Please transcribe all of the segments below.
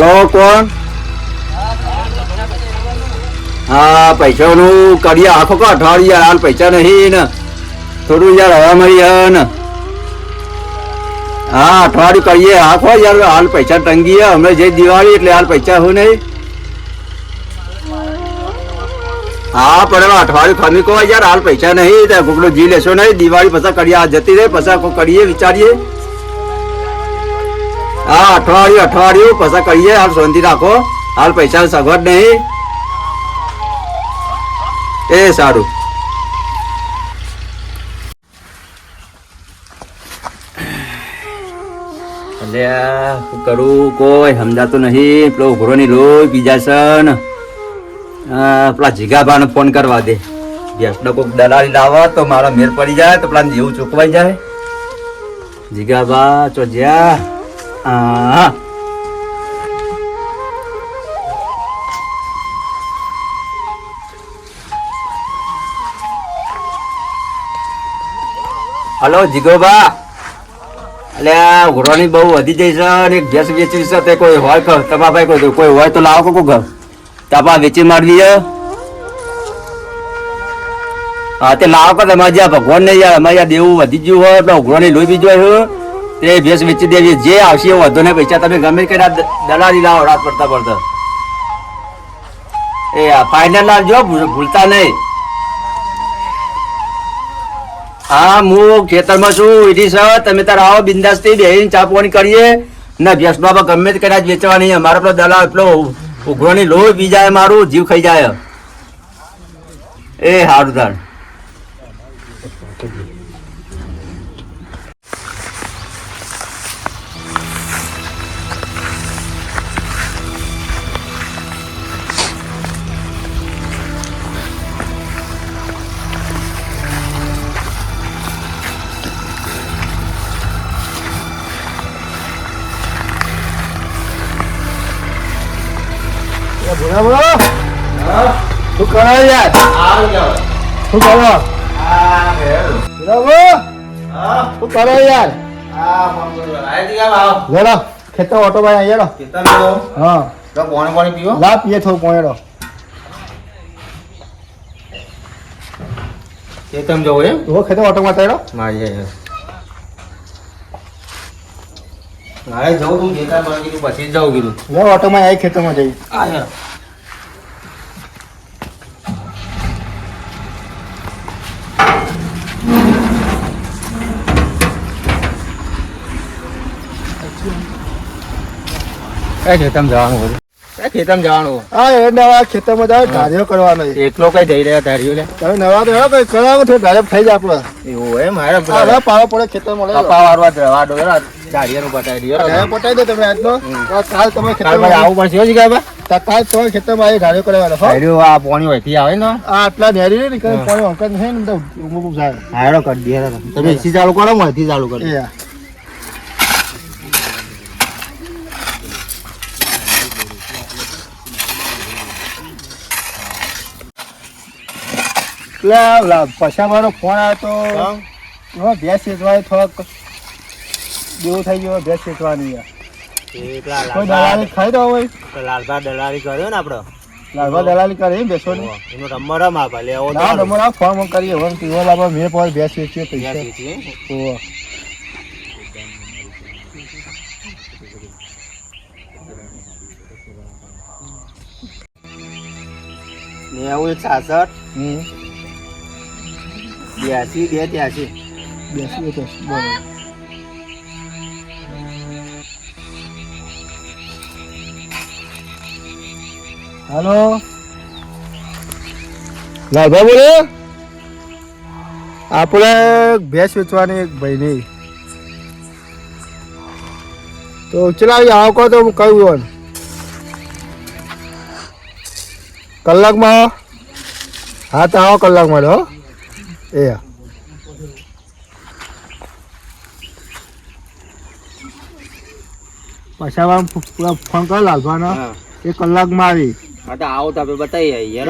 Hello, કોણ? હા, પૈસાનું કરીએ આખો કો અઠવાડિયે હાલ પૈસા નહીં ને. થોડું યાર હવા મળી ને. હા અઠવાડિયું કરીએ આખો યાર, હાલ પૈસા ટંગીએ. હમણાં જે દિવાળી એટલે હાલ પૈસા હું નહીં. હા, પણ અઠવાડિયું ખમી કહો યાર, હાલ પૈસા નહીં. તો જી લેશો નહીં. દિવાળી પછી કરીએ આ જતી રહે. પછી કરીએ વિચારીએ. હા, અઠવાડિયું અઠવાડિયું પછી કહીએ હાલ શાંતિ રાખો. હાલ પૈસા સગવડ નહીં. એ સારું. એટલે કરું? કોઈ સમજાતું નહીં. પેલો ઉઘરોની લોહી બીજા છે પેલા જીગાભાને ફોન કરવા દે. ગેસનો કોઈક દલાલી લાવે તો મારા મેર પડી જાય, તો પેલા જેવું ચૂકવાઈ જાય. જીગાભા ચો જ્યાં હા હલો જીગોબા એટલે આ ઉઘરોની બહુ વધી જઈ છે અને ગેસ વેચી છે, તે કોઈ હોય કે તમારા ભાઈ કોઈ કોઈ હોય તો લાવો કોક ઘર. તાપા વેચી મારવી છે હા, તે લાવો કે તમારે જ્યાં ભગવાન ને જ્યાં અમારે જ્યાં દેવું વધી ગયું હોય એટલે ઘોડોની લોહી બીજો હોય તે ભેંસ વેચી દેવી. જે આવશે એ વધુ ને પૈસા તમે ગમે કે દલાલી લાવો, રાત પડતા પડતા. એ ફાઇનલ લાવજો ભૂલતા નહીં. હા, હું ખેતરમાં છું. એથી સર તમે તાર આવો બિંદાસથી બેહીને ચા પાણી કરીએ. ને, ભેંસ બાબા ગમે તે કદાચ વેચવાની. અમારો પેલો દલાલ એટલો ઉઘરોની લોહી પી જાય, મારું જીવ ખાઈ જાય. એ સારું તાર. બોલો શું કરો યાર? શું કરો? બોલો બોલો શું કરો યાર? લેડો ખેતર ઓટો ભાઈ અહીંયા લો હા. લા પીએ થોડું પોણેડો તો ખેતર ઓટો માં તેડો મારે જવું તું ખેતર પછી જવું કીધું. ઓટો માં આવી ખેતરમાં જઈ. આયા. કઈ ખેતમ જવાનું બધું. કઈ ખેતમ જવાનું. હા એ નવા ખેતરમાં જાવ ધાર્યો કરવાનો એકલો કઈ જઈ રહ્યા ધાર્યું લે. તમે નવા તો કઈ કરાવો તો ધારે થઈ જાય આપડે એવું એમ મારે હવે પાવા પડે ખેતર મળે પાવા વારવા જવા દો દાડિયાનું પટાઈ દો પટાઈ દો તમે આજનો. કાલ તમે ખેતરમાં આવું પડશે હો જીગા બા કાલ તમે ખેતરમાં આવી ધાર્યો કરવાનો ધાર્યો આ પોણી હોયથી આવે ને? આ આટલા ધારી ને કઈ પાણી અંકલ છે ને તો જાય. હાડો કરી દે તમે એસી ચાલુ કરો હું ચાલુ કરો એ આ. મારો ફોન આવ્યો તો હા. ભેંસ વેચવાની થોડોક દેવું થઈ ગયો ભેંસ વેચવાની. કોઈ દલાલી ખાઈ દો હોય. લાલભા દલાલી કર્યો ને આપડો લાલભા દલાલી કરે એનો એવો ના તમારા. ફોન કરીએ. હવે પીવો લાવો મેં પર ભેંસ વેચીએ પૈસા. ઓહો. નેવું એક સાસઠ હમ. બ્યાસી બે ત્યાસી બ્યાસી તો બરાબર. હાલો? લાલભાઈ બોલે. આપણે ભેંસ વેચવાની એક ભાઈની તો ચલાવી આવો કહો તો હું કહ્યું કલાકમાં? હા તો આવો કલાકમાં હો. એ પછાવા ફોન કર લાગવાનો એક કલાકમાં આવી હા તો આવો તો આપણે બતાવી એ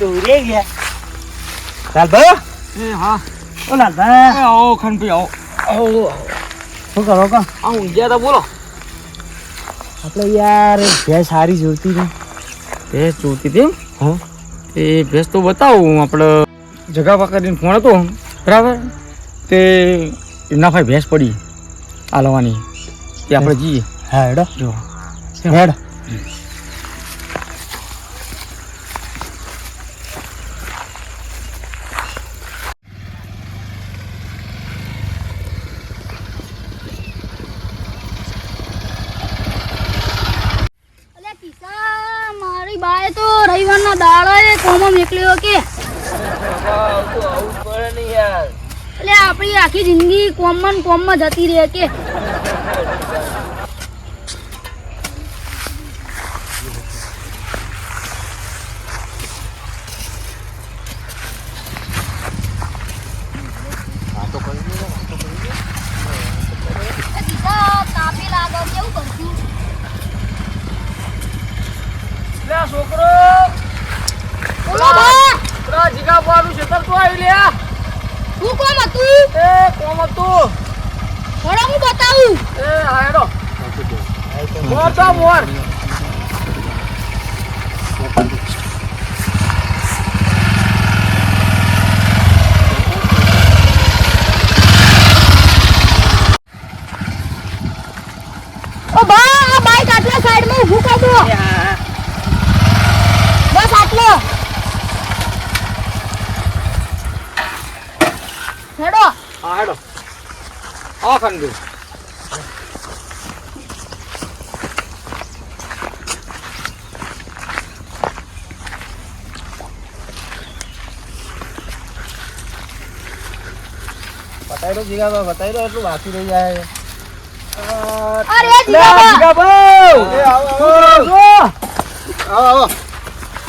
યાર હારું લે. લાલભાઈ તો ઉડી ગયા લાલભાઈ એ હા. ઓ લાલભાઈ એ આવો આવો. આવો. શું કરો કા આ ઊંઘ્યા તા બોલો. આપણે યાર ભેંસ સારી જોતી હતી. ભેંસ જોતી હતી હા. એ ભેંસ તો બતાવું આપણે જગા પકડીને ફોન હતો. બરાબર? તે એમના ભાઈ ભેંસ પડી હાલવાની તે આપણે જઈએ. હા હેડો. જો. હેડ અલે કિસ્સા મારી બાએ તો રવિવારના દાડાએ મોકલ્યો કે? એટલે આપણી આખી જિંદગી કોમમાં કોમમાં જતી રહે કે એ કિસ્સા તાપી લાગે કેવું કરશું છોકરો બોલો બા જીગા પાનું ખેતર તો આવી લ્યા શું કોમ હતું હતું થોડા હું બતાવું. એ હાયડો મોર તો મોર. ઓ બા આ બાઈક આટલા સાઈડમાં ઊભું કર દો બસ આટલો હેડો હા હેડો હા ખંડભી બતાવી દો જીગા બતાવી દો એટલું બાકી રહી જાય. અરે જીગાબા! એ આવો આવો. આવો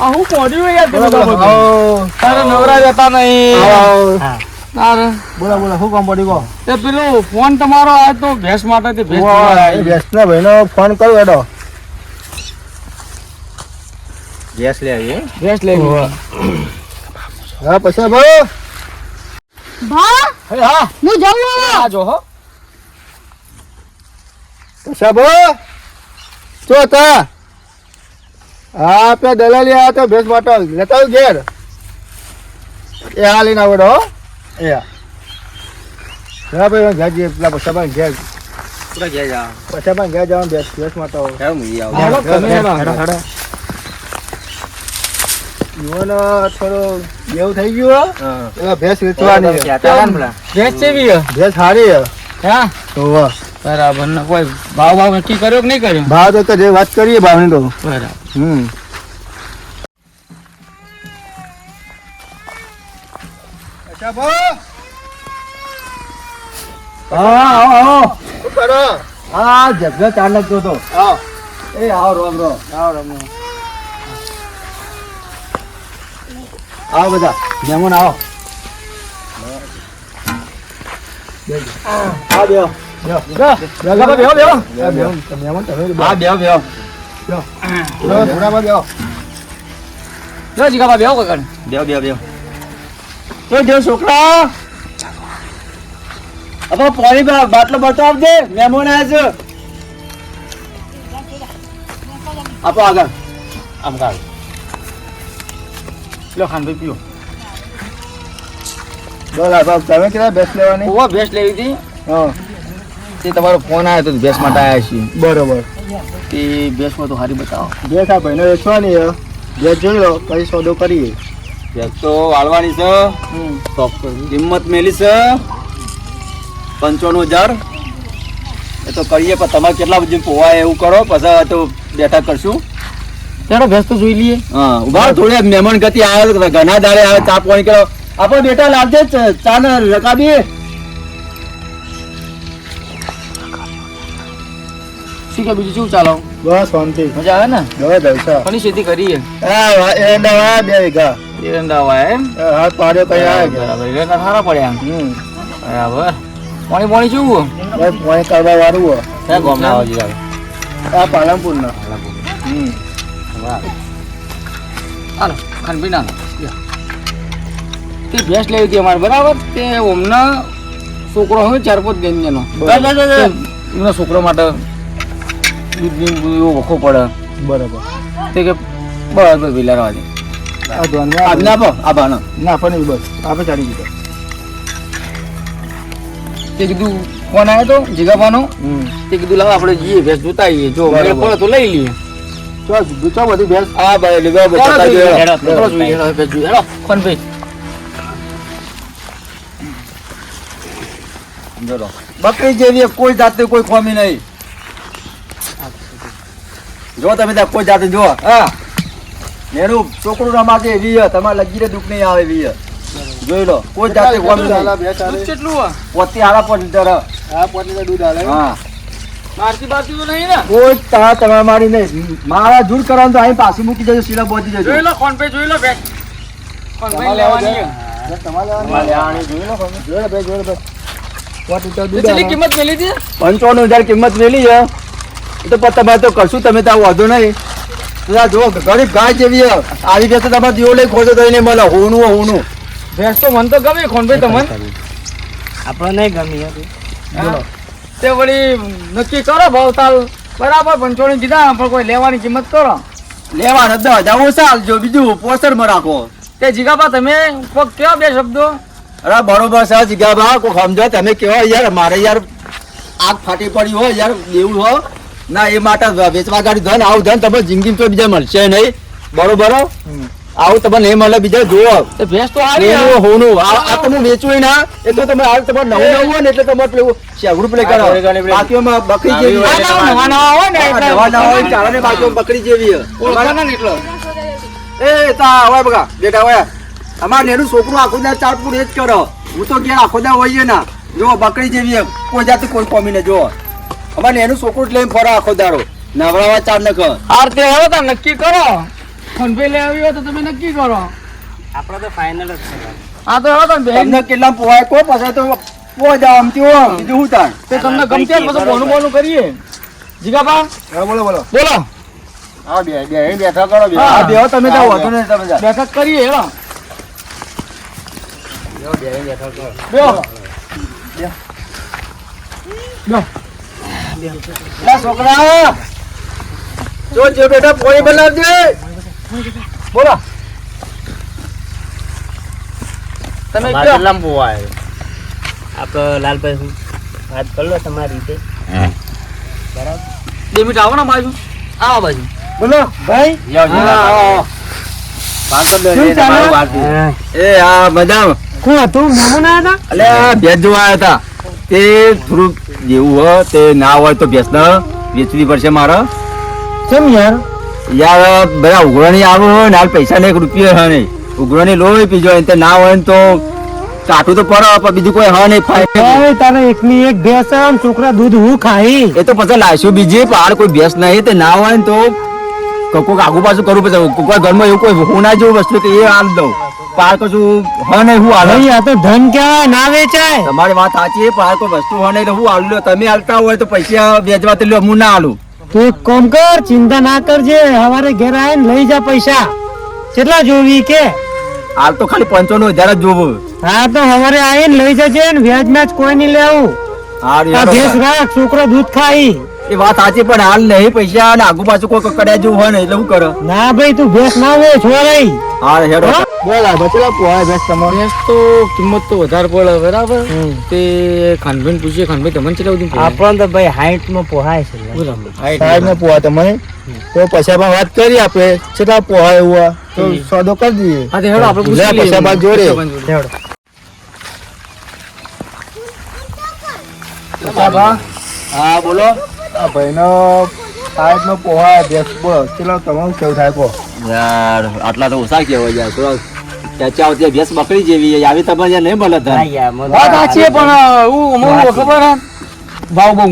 આ હું પડ્યું યાર આવો તારે નવરા જતા નહીં. આવો તારે? બોલા બોલા શું કામ પડી ગયો તે પેલો ફોન તમારો આ તો ભેંસ માટે તે ભેંસ જોવા. ગેસના ભાઈનો ફોન કર્યો એડો ગેસ લે આવી ભેંસ લેવી હા પછી ભાઈ. ભા હા. હું જઉં હવે. આ જો હો. પછી ભાઈ. શું હતા? હા આપે દલાલી આવ્યા તો ભેંસ માટે લેતા ઘેર. એ હા લઈને આવડો હો એ yang gaji ભાઈ ઘેર જઈએ પેલા પછી ભાઈ ઘેર gaji ઘેર જાવ પછી mata. Kamu iya. ભેંસ ભેંસ ya bang. Ada. યુવાનો થોડો એવું થઈ ગયું એવા ભેંસ વેચવાની. ભેંસ કેવી હે? ભેંસ સારી હા હોવે. બરાબર ને કોઈ ભાવ ભાવ નક્કી કર્યો કે નહીં કર્યો ભાવ તો તો જે વાત કરીએ ભાવની તો બરાબર હમ હા આવો આવો શું કરો હા જગ્યા ચાર લાગતો હતો આવો એ આવો રોમ રો આવો રમો આવો બધા મહેમાન આવો આ બેહો બેહો. બેહો બેહો બેહો તો જો છોકરા. હવે પાણી બાટલો બતો આપજે મહેમાન આવ્યા છે આપો આગળ. આમ કાઢ લો ખાનભાઈ પીઓ. બોલા બાપ, તમે કેટલા ભેંસ લેવાની? ઓવા ભેંસ લેવી હતી. હા. તે તમારો ફોન આવ્યો તો ભેંસ માટે આવ્યા છીએ. બરોબર. તે ભેંસમાં તો સારી બતાવો. ભેંસ આ ભાઈને વેચવાની ભેંસ જોઈ લો પછી સોદો કરીએ. તો વાળવાની છે. કિંમત મેલી છે. પંચાણું હજાર. એ તો કરીએ પણ તમારે કેટલા બધી પોવાય એવું કરો પછી તો બેઠા કરશું. ચાલો ભેંસ તો જોઈ લઈએ. હા ઊભા થોડી મહેમાન ગતિ આવે ઘણા દાડે આવે ચા પાણી કરો. આપણે બેટા લાવજે ચ- ને રકાબી શું કે બીજું શું ચાલો? બસ શાંતિ. મજા આવે ને? હવે જલસા. કોની ખેતી કરીએ. હા વા- એરંડા બે વીઘા. એરંડા વાય એમ હાથ પાડ્યો કઈ આવે બરાબર એરંડા સારા પડ્યા હમ. બરાબર. પાણી પાણી કેવું બસ પોણી કરવા વાળું હો. ક્યાં ગામના આવો જીગાબા આ પાલનપુર. ના હમ હાલો ખાનભાઈ ના તે ભેંસ લેવી હતી અમારે બરાબર? તે ઓમના છોકરો હોય ચાર પાંચ ગેંજનો એમના છોકરા માટે દૂધ એવો વખો પડે. બરાબર. તે કે બરાબર વેલા રહેવા દે. આ ધ્યાનમાં આજના આપો આભાનો ના પણ બસ. આપણે ચાલી દીધો તે. કીધું ફોન આવ્યો તો? જીગાભાનો? તે કીધું લાવ આપણે જઈએ ભેંસ જોતા આવીએ જો મેળ પડે તો લઈ લઈએ. ચો ચો બધી ભેંસ. હા ભાઈ લીધો ચાલો બતાવજો હેડો. જોઈએ, હેડો, ભેંસ જોઈએ. હેડો, ફોનભાઈ. જોડો. બકરી જેવી કોઈ જાતની કોઈ ખોમી નહીં. જો તમે ત્યાં કોઈ જાતે જો હા. એનું છોકરું રમાશે એવી. તમારે લગીરે દુઃખ નહીં આવે એવી જોઈ લો કોઈ જાતે કોમ નહીં. આલે. કેટલું પોતે હારા પર લીટર. હા લીટર દૂધ આલે. હા. બારથી બારથી તો નહીં ને? કોઈ તા તમારે મારી નહીં. મારા દૂર કરવાનું તો અહીં પાછી મૂકી જજો શીલા બોધી જજો જોઈ લો જોઈ લો ભેંસ. ફોનપે લેવાની તમારે તમારે લેવાની. જોઈ લો. જોઈ લો ભેંસ, જોઈ લે આલે. કિંમત મેલી છે પંચાવન હજાર કિંમત મેલી છે. એ તો પણ તમે તો કરશું તમે તો વાંધો નહીં. તો જો ગરીબ ગાય જેવી હે. આવી બેસે તમારે દીવો લઈ ખોજો તો એને મળે. હોનું હો, હોનું. ભેંસ તો મન તો ગમે ખોન ભાઈ તમને? આપણે નહીં ગમી હતી તે વળી નક્કી કરો ભાવ તાલ. બરાબર પંચોણી કીધા પણ કોઈ લેવાની કિંમત કરો. લેવા દસ હજાર ચાલ જો બીજું પોસરમાં રાખો. તે જીગાબા તમે કોક કેવા બે શબ્દો? અરે બરોબર છે જીગાબા. કોક સમજો તમે કેવા યાર? મારે યાર આગ ફાટી પડી હોય યાર દેવું હો. ના એ માટે વેચવા ગાડી ધન આવું ધન તમે જિંદગી તો બીજા મળશે નહીં. બરોબર? આવું તમને નહીં મળે બીજા જોવો ભેંસ તો આવી. હોનું આ તમે વેચવું ના એ તો તમે હાલ તમારે નવું નવું હોય ને એટલે તમારે પેલું શેગડું પ્લે કરો બાકીઓમાં બકરી જેવી હોય. નવા નવા હોય ને નવા નવા હોય ચાલો ને બાકીઓમાં બકરી જેવી એટલે. એ તા હોય બગા બેટા હોય. અમાર નેનું છોકરું આખો દા ચાર પૂર એ જ કરો. હું તો ઘેર આખો દા હોઈએ ના. જો બકરી જેવી. કોઈ જાતે કોઈ કોમી ને જો અમાર એનું છોકરું લઈને ફરો આખો દારો નવરાવા ચાર ન કર આર તે આવો તો નક્કી કરો. ફોનપે લઈ આવ્યો તો તમે નક્કી કરો. આપણે તો ફાઇનલ જ છે. આ તો હવે તો બેન તમને કેટલા પોવાય કો પછી તો પો જાવ આમ તેવો બીજું હું તાર તે તમને ગમતે પછી બોનું બોનું કરીએ. જીગાબા? હા બોલો બોલો. બોલો. હા બે બે બેઠા કરો બે. હા બેહો તમે જાઓ વાંધો ને તમે જાઓ. બેઠક કરીએ હેલો બે બેઠા કરો. બેહો. લા છોકરા! જો જે બેટા પોઈ બનાવજે. બોલો. તમે કયો? કેટલામાં આવ્યો? આપણે લાલભાઈ હું વાત કરી લો તમારી રીતે. બે મિનિટ આવો ને બાજુ. આવો બાજુ. બોલો ભાઈ. એ હા મજામાં. કોણ હતું? મહેમાન આવ્યા અલે આ ભેંસ જોવા આવ્યા હતા. તે થોડુંક જેવું હોય તે ના હોય તો ભેંસ વેચવી પડશે મારે. કેમ યાર? યાર બધા ઉઘરાણી આવું હોય ને હાલ પૈસા ને એક રૂપિયો હોય નહીં. ઉઘરાણી લોહી પીજો તે ના હોય ને તો કાઠું તો પડે પણ બીજું કોઈ હા નહીં ફાય તારે એકની એક ભેંસ છોકરા દૂધ હું ખાઈ? એ તો પછી લાવશું બીજી પણ કોઈ ભેંસ નહીં તે ના હોય ને તો કો- કોક આગુ પાછું કરવું પડશે કોઈક ઘરમાં એવું કોઈ હું ના જેવું વસ્તુ કે એ હાલ દઉં. પાર કશું હા નહીં હું હાલ. આ તો ધન કહેવાય ના વેચાય. તમારી વાત સાચી છે, કોઈ વસ્તુ હોય નહીં તો હું હાલ તમે હાલતા હોય તો પૈસા વેચવા તો લ્યો હું ના હાલું. તું એક કોમ કર ચિંતા ના કરજે. હવારે ઘેર આવીને લઈ જા પૈસા. કેટલા જોવી કે? હાલ તો ખાલી પંચાણું હજાર જ જોવું. હા તો હવારે આવીને લઈ જજે ને વ્યાજ મેચ કોઈ નહીં લેવું. હા ભેસ રાખ છોકરો દૂધ ખાઈ. એ વાત સાચી પણ હાલ નહીં પૈસા અને આગુ પાછું કોઈ કકડ્યા જેવું હોય ને એટલે શું કરે. ના ભાઈ તું ભેસ ના હોય છો નહીં. હા હેડો. બોલા બચેલા પોઆ ભેસ તમારો. ભેસ તો કિંમત તો વધારે પડે બરાબર? તે ખાનભાઈ પૂછીએ ખાનભાઈ તમને ચલાવ દઉં આપણ તો ભાઈ હાઈટમાં પોહાય છે. હાઈટ ને પોहा તમને તો પછી આપણે વાત કરી આપણે કેટલા પોહાય એવું તો સોદો કરી દઈએ. હા તે હેડો આપણે લે, પૂછી લઈએ. પૈસા બાદ જોડે. હેડો. હા બોલો. આ ભાઈનો સાહેબ પોહા ભેંસ બોલો કેટલા તમારું કેવું થાય કહો. યાર આટલા તો ઓછા કેવાય યાર થોડા ચાચા આવતી ભેંસ બકરી જેવી આવી તમારે યાર નહીં મળે ધન. વાત સાચી પણ હું અમુક ખબર ભાવ બહુ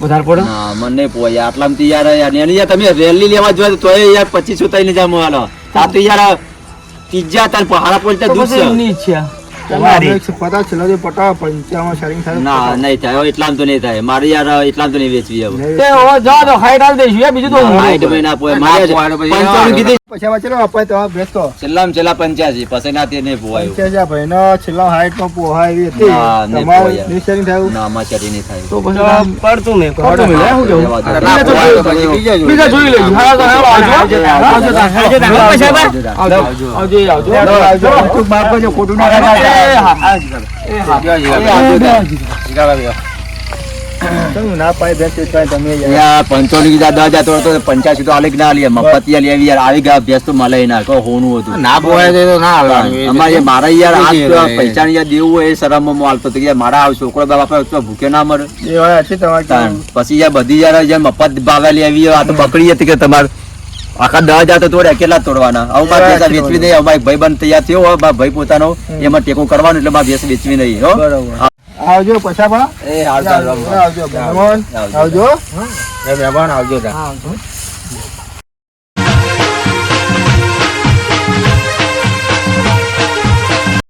વધારે પડે. ના મને યાર આટલામાં યાર યાર એની યાર તમે રેલી લેવા જોઈએ તો યાર પચીસો ત્રણ ને માં હાલો. આ તો યાર પિઝા તાર પહાડા પોલતા દૂધ છે. તમારી. પતા છેલ્લા જે પટા પંચાવન શેરિંગ થાય ના નહીં થાય એટલામાં તો નહીં થાય. મારે યાર એટલામાં તો નહીં વેચવી હવે. તે દો હાઈટ આવી દેશું બીજું તો હાઈટમાં પોય મારે ના પોહાય તો પછી પંચાણું કીધી. પૈસા વાંચેલો અપાય તો ભેસ તો છેલ્લામાં છેલ્લા પંચ્યાસી પછી ના તે નહીં પોવાયું પંચ્યાસી ભાઈનો છેલ્લો હાઈટમાં પોહા એવી હતી ના, નહીં તમારે પોહાય. થયું ના આમાં ચરી નહીં થાય તો પછી પડતું મેં પડતું મિલે, શું કેવું? બીજા જોઈ લેજો. બીજા જોઈ લેજો. હા, તો આવજો. આવજો, આવજો, આવજો, આવજો. આવજો, આવજો. આવજો, આવજો. તું માફ કરજો, ખોટું ના એ હા, એ હા. એ આવજો તાર. તમે ના પાય ભેસ તમે યાર. યાર, પંચોતેર દસ હજાર તો તો પંચ્યાસી તો આલી ના આલી મફત આલી આવી યાર. આવી ગયા ભેંસ તો મળે ના. કહો હોનું હતું. ના પોહાય તો ના હાલવાનું. અમારે મારા યાર આ પૈસા યાર દેવું હોય એ શરમમાં હાલતો હતો યાર મારા આ છોકરો બાપ આપણે તો ના મરે. એ હોય છે તમારે પછી યાર બધી યાર યાર મફત ભાવે લેવી હોય, આ તો બકરી હતી કે તમારે. આખા દસ હજાર તો તોડે કેટલા તોડવાના? મારે ભેંસ વેચવી નહીં. અમારે ભાઈ બંધ તૈયાર થયો હોય ભાઈ પોતાનો. એમાં ટેકો કરવાનો એટલે મારે ભેંસ વેચવી નહીં હો. બરોબર. આવજો પૈસા પણ એ આવજો. આવજો મહેમાન આવજો. મહેમાન આવજો.